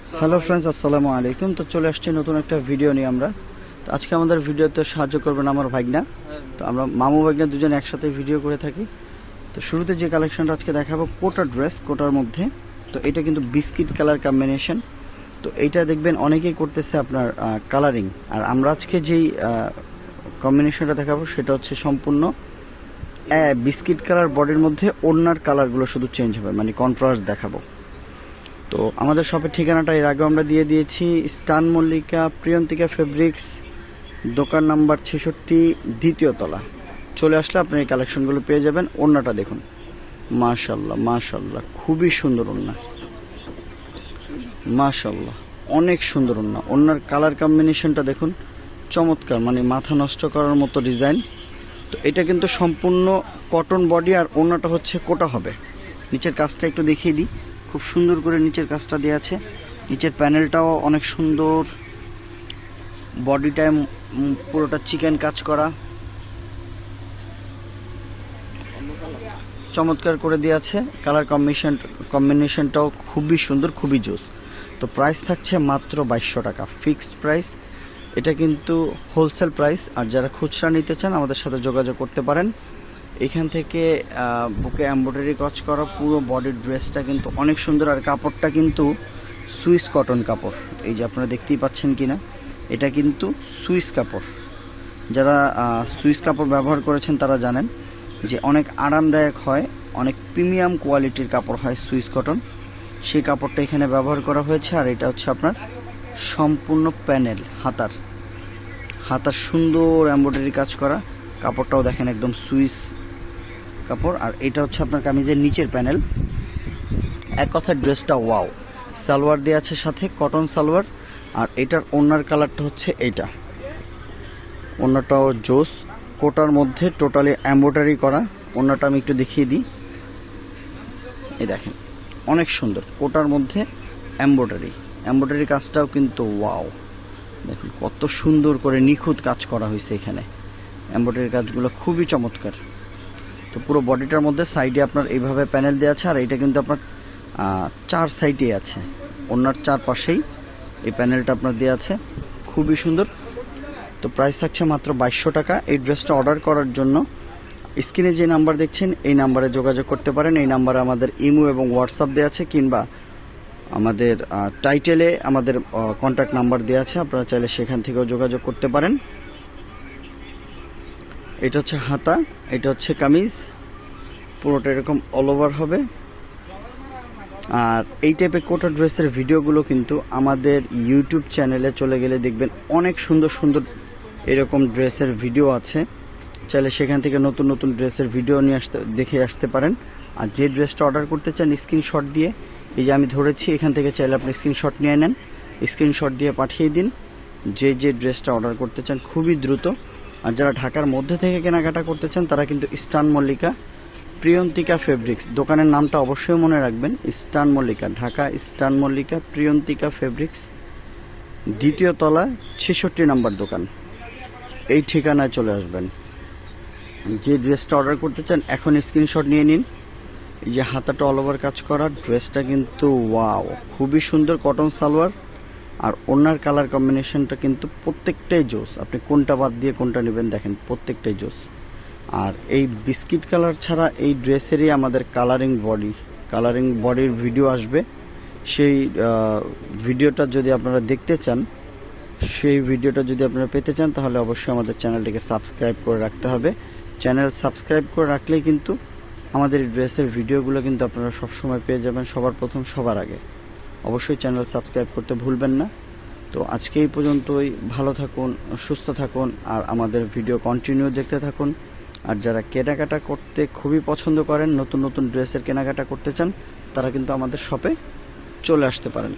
Hello friends আসসালামু আলাইকুম। তো চলে আসছি নতুন একটা ভিডিও নিয়ে আমরা। তো আজকে আমাদের ভিডিওতে সাহায্য করবেন আমার ভাগনা। তো আমরা মামু, ভাগনা দুজন একসাথে ভিডিও করে থাকি। তো শুরুতে যে কালেকশনটা আজকে দেখাবো, কোটা ড্রেস কোটার মধ্যে। তো এটা কিন্তু বিস্কিট কালার কম্বিনেশন তো এইটা দেখবেন অনেকেই করতেছে আপনার কালারিং আর আমরা আজকে যেই কম্বিনেশনটা দেখাবো, সেটা হচ্ছে সম্পূর্ণ বিস্কিট কালার বডির মধ্যে অন্যার কালারগুলো শুধু চেঞ্জ হবে মানে কন্ট্রাস্ট দেখাবো। তো আমাদের শপের ঠিকানাটা এর আগে আমরা দিয়ে দিয়েছি। স্টান মল্লিকা, প্রিয়ন্তিকা ফেব্রিক্স, দোকান নাম্বার ছেষট্টি, দ্বিতীয় তলা। চলে আসলে আপনি এই কালেকশনগুলো পেয়ে যাবেন। ওড়নাটা দেখুন। মাশাল্লাহ মাশাল্লাহ খুবই সুন্দর ওড়না। মাশাল্লাহ অনেক সুন্দর ওড়না। ওড়নার কালার কম্বিনেশনটা দেখুন, চমৎকার মানে মাথা নষ্ট করার মতো ডিজাইন। তো এটা কিন্তু সম্পূর্ণ কটন বডি আর ওড়নাটা হচ্ছে কোটা হবে। নিচের কাজটা একটু দেখিয়ে দিই। খুব সুন্দর করে নিচের কাজটা দেওয়া আছে। নিচের প্যানেলটাও অনেক সুন্দর। বডিটায় পুরোটা চিকেন কাজ করা। চমৎকার করে দেওয়া আছে। কালার কম্বিনেশন, কম্বিনেশনটাও খুবই সুন্দর, খুবই জোস। তো প্রাইস থাকছে মাত্র বাইশশো টাকা। Fixed price. এটা কিন্তু হোলসেল প্রাইস। আর যারা খুচরা নিতে চান, আমাদের সাথে যোগাযোগ করতে পারেন। এখান থেকে বুকে এমব্রয়ডারি কাজ করা পুরো বডির ড্রেসটা কিন্তু অনেক সুন্দর। আর কাপড়টা কিন্তু সুইস কটন কাপড়। এই যে আপনারা দেখতেই পাচ্ছেন কি না এটা কিন্তু সুইস কাপড়। যারা সুইস কাপড় ব্যবহার করেছেন তারা জানেন যে অনেক আরামদায়ক হয়, অনেক প্রিমিয়াম কোয়ালিটির কাপড় হয় সুইস কটন সেই কাপড়টা এখানে ব্যবহার করা হয়েছে, আর এটা হচ্ছে আপনার সম্পূর্ণ প্যানেল হাতার। হাতার সুন্দর এমব্রয়ডারি কাজ করা। কাপড়টাও দেখেন একদম সুইস কাপড়, আর এটা হচ্ছে আপনার কামিজের নিচের প্যানেল। এক কথার ড্রেসটা ওয়াও। সালোয়ার দেওয়া আছে সাথে, কটন সালোয়ার, আর এটার ওনার কালারটা হচ্ছে এইটা। ওনাটাও জোস। কোটার মধ্যে টোটালি এম্ব্রয়ডারি করা। ওনাটা আমি একটু দেখিয়ে দিই। এই দেখেন, অনেক সুন্দর। কোটার মধ্যে এম্ব্রয়ডারি। এম্ব্রয়ডারি কাজটাও কিন্তু ওয়াও। দেখুন, কত সুন্দর করে নিখুঁত কাজ করা হয়েছে এখানে। এম্ব্রয়ডারি কাজগুলো খুবই চমৎকার। তো পুরো বডিটার মধ্যে সাইডে আপনার এইভাবে প্যানেল দেওয়া আছে, আর এটা কিন্তু আপনার চার সাইডে আছে। ওনার চার পাশেই এই প্যানেলটা আপনার দেওয়া আছে। খুবই সুন্দর। তো প্রাইস থাকছে মাত্র বাইশশো টাকা। এই ড্রেসটা অর্ডার করার জন্য স্ক্রিনে যে নাম্বার দেখছেন, এই নাম্বারে যোগাযোগ করতে পারেন। এই নাম্বারে আমাদের ইমো এবং হোয়াটসঅ্যাপ দেওয়া আছে, কিংবা আমাদের টাইটেলে আমাদের কন্ট্যাক্ট নাম্বার দেওয়া আছে। আপনারা চাইলে সেখান থেকেও যোগাযোগ করতে পারেন। এটা হচ্ছে হাতা, এটা হচ্ছে কামিজ। পুরোটা এরকম অল ওভার হবে। আর এই টাইপের কোটা ড্রেসের ভিডিওগুলো কিন্তু আমাদের ইউটিউব চ্যানেলে চলে গেলে দেখবেন অনেক সুন্দর সুন্দর এরকম ড্রেসের ভিডিও আছে। চাইলে সেখান থেকে নতুন নতুন ড্রেসের ভিডিও নিয়ে আসতে, দেখে আসতে পারেন। আর যে ড্রেসটা অর্ডার করতে চান স্ক্রিনশট দিয়ে, এই যে আমি ধরেছি, এখান থেকে চাইলে আপনি স্ক্রিনশট নিয়ে নেন। স্ক্রিনশট দিয়ে পাঠিয়ে দিন। যে যে ড্রেসটা অর্ডার করতে চান, খুবই দ্রুত। আর যারা ঢাকার মধ্যে থেকে কেনাকাটা করতে চান, তারা কিন্তু ইস্টার্ন মল্লিকা প্রিয়ন্তিকা ফেব্রিক্স। দোকানের নামটা অবশ্যই মনে রাখবেন eastern Mallika, Dhaka eastern Mallika Priyontika fabrics. দ্বিতীয় তলা, ছেষট্টি নাম্বার দোকান। এই ঠিকানায় চলে আসবেন। যে ড্রেসটা অর্ডার করতে চান, এখন স্ক্রিনশট নিয়ে নিন। এই যে হাতাটা অল ওভার কাজ করা, ড্রেসটা কিন্তু ওয়াও খুবই সুন্দর কটন সালোয়ার। আর ওনার কালার কম্বিনেশনটা কিন্তু প্রত্যেকটাই জোস। আপনি কোনটা বাদ দিয়ে কোনটা নেবেন দেখেন, প্রত্যেকটাই জোস। আর এই বিস্কিট কালার ছাড়া এই ড্রেসেরই আমাদের কালারিং বডি কালারিং বডির ভিডিও আসবে। সেই ভিডিওটা যদি আপনারা দেখতে চান, সেই ভিডিওটা যদি আপনারা পেতে চান, তাহলে অবশ্যই আমাদের চ্যানেলটিকে সাবস্ক্রাইব করে রাখতে হবে। চ্যানেল সাবস্ক্রাইব করে রাখলেই কিন্তু আমাদের ড্রেসের ভিডিওগুলো কিন্তু আপনারা সবসময় পেয়ে যাবেন, সবার প্রথম সবার আগে। অবশ্যই চ্যানেল সাবস্ক্রাইব করতে ভুলবেন না। তো আজকে এই পর্যন্তই। ভালো থাকুন, সুস্থ থাকুন, আর আমাদের ভিডিও কন্টিনিউ দেখতে থাকুন। আর যারা কেনাকাটা করতে খুবই পছন্দ করেন, নতুন নতুন ড্রেসের কেনাকাটা করতে চান, তারা কিন্তু আমাদের শপে চলে আসতে পারেন।